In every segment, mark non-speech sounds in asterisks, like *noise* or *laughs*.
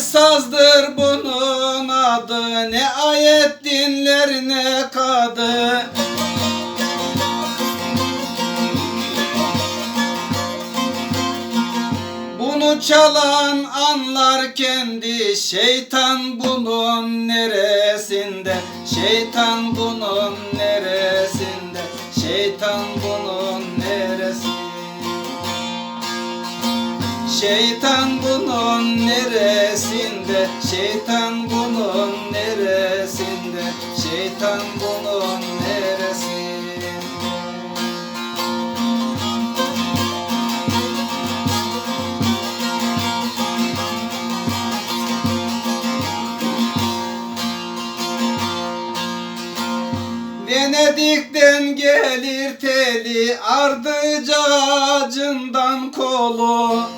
sazdır bunun adı Ne ayet dinler ne kadı. Bunu çalan anlar kendi Şeytan bunun neresinde? Şeytan bunun Şeytan bunun neresinde? Şeytan bunun neresinde? Şeytan bunun neresinde? Venedik'ten gelir teli ardıca acından kolu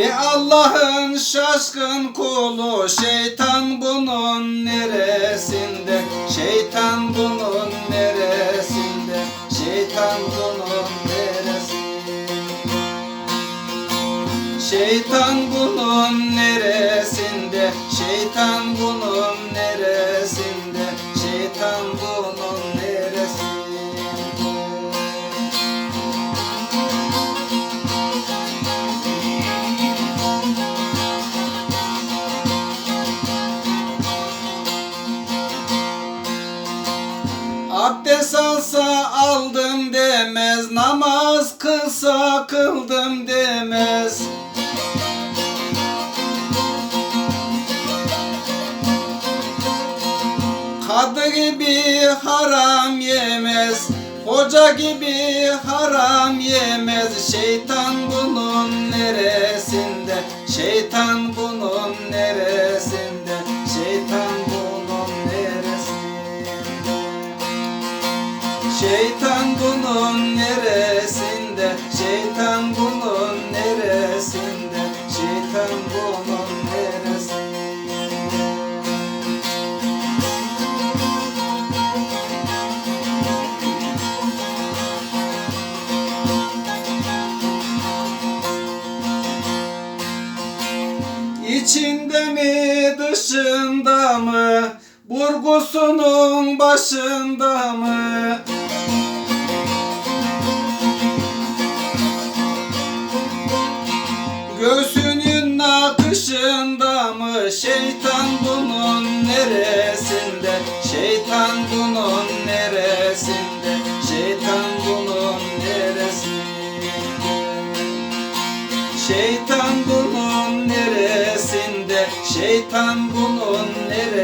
Be Allah'ın şaşkın kulu şeytan bunun neresinde? Şeytan bunun neresinde? Şeytan bunun neresinde? Şeytan bunun neresinde? Şeytan bunun aldım demez, namaz kılsa kıldım demez. Kadı gibi haram yemez Hoca gibi haram yemez Şeytan bunun neresinde Şeytan bunun Şeytan bunun neresinde? Şeytan bunun neresinde? Şeytan bunun neresinde? İçinde mi dışında mı? Burgusunun başında mı nakışında mı Şeytan bunun neresinde Şeytan bunun neresinde Şeytan bunun neresinde Şeytan bunun neresinde? Şeytan bunun neresinde?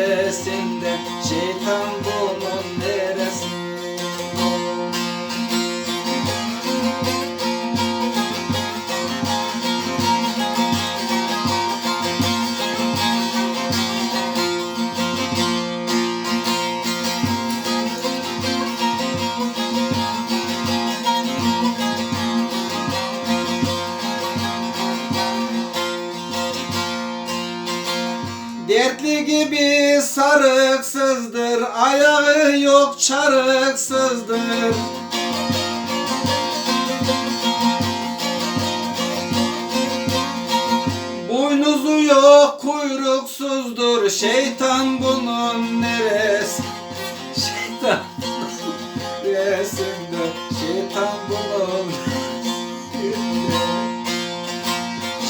Gibi sarıksızdır, ayağı yok çarıksızdır. Boynuzu yok kuyruksuzdur, şeytan bunun neresi? Şeytan neresinde? Şeytan bunun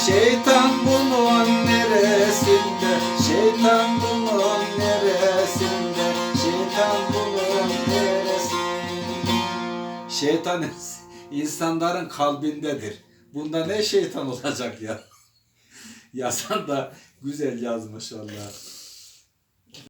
Şeytan bunun neresinde? Şeytan bunun neresinde? Şeytan bunun neresinde? Şeytan insanların kalbindedir. Bunda ne şeytan olacak ya? *laughs* Yazan da güzel yazmış Allah.